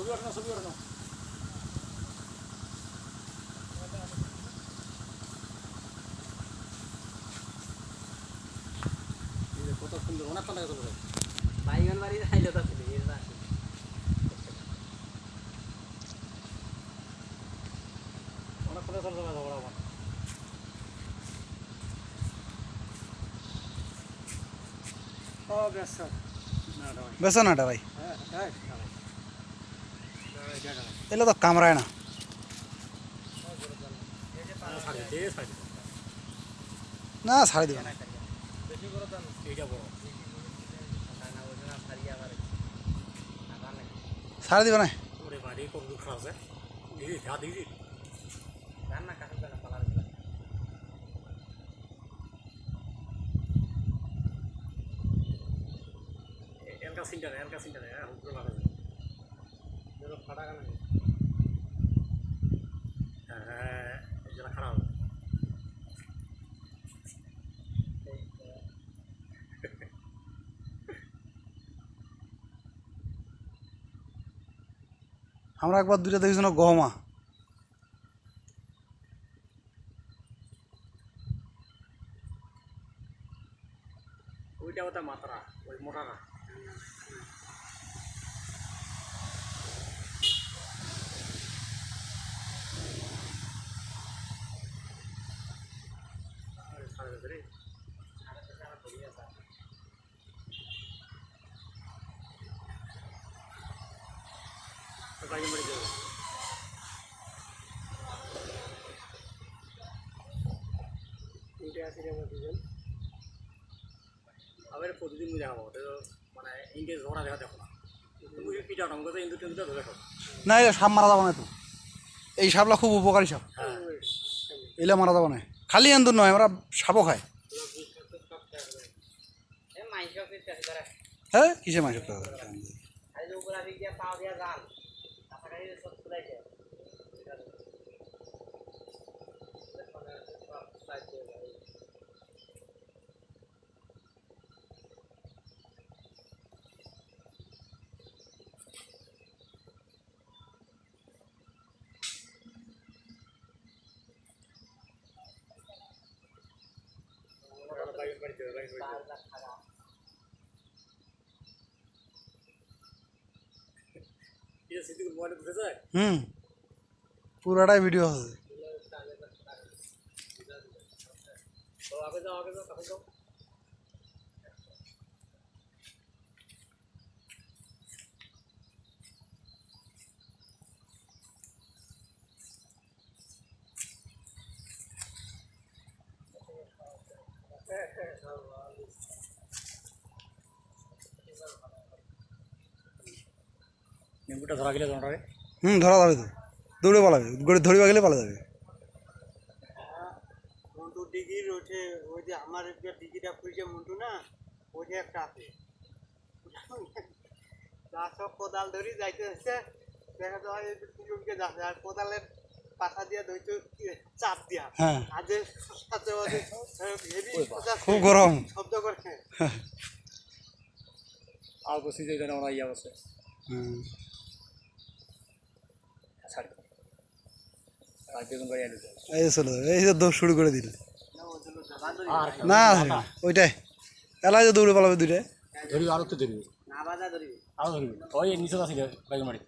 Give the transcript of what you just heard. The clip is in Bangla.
ছবি ওঠানো ছবি ওঠানো কত সুন্দর অনেক টাকা চলে যায় বাইগন বাড়ি আইলো তো অনেক টাকা চলে যাবে ও বেশ না দাঁড়াই বেসো না ভাই। হ্যাঁ হ্যাঁ এলে তো কামড়ায় না। না, ছাড়ি দিবে না। ছাড়ি দিবে না। চিন্তা নেই হ্যাঁ হুকুর লাগা আমরা একবার দুইটা দেখেছি না গহমা ওইটা ওটা মাত্রা ওই মোটাটা আরে আবার প্রতিদিন মিলে তো মানে ইন্ডিয়া ঝগড়া দেখা দেখো না এটা সাপ মারা যাবে না তো। এই সাপলা খুব উপকারী সাপ। হ্যাঁ। এলে মারা যাবে না। খালি এন্দুর নয় আমরা সাপও খাই হ্যাঁ? কিসে মাংস আজ বাইরে বাড়ি যাবে বাইরে বাড়ি যাবে। এটা সিদ্ধি মোবাইলে বুঝে যায় হুম পুরাটাই ভিডিও আছে তো আগে যাও আগে যাও নিম্বুটা ধরা গেলে তোমার হুম ধরা যাবে তো। দৌড়ে পালাবে। গড়ে ধরিবা গেলে পালা যাবে। মন্টু ডিগির ওঠে ওই যে আমার যে ডিগিটা মন্টু না ওঠে একটা আছে। যা সব কোদাল ধরি যাইতে হচ্ছে। দেখা যায় দুজনকে যাচ্ছে আর কোদালের দিয়ে ধরতে চাপ দিয়া। হ্যাঁ। আর যে সাথে খুব গরম। শব্দ করে আর বসে যে ওরা ইয়া বসে। হুম ছাড়ি আর বেগুন বাড়ি আলু যাবে এই যে এই যে দৌড় শুরু করে দিল। না ওইটাই। এলাই যে দৌড়ে পালাবে দুইটাই। ধরবি আরও তো ধরবি আরও ধরবি ওই নিচে আছে বেগুন বাড়ি।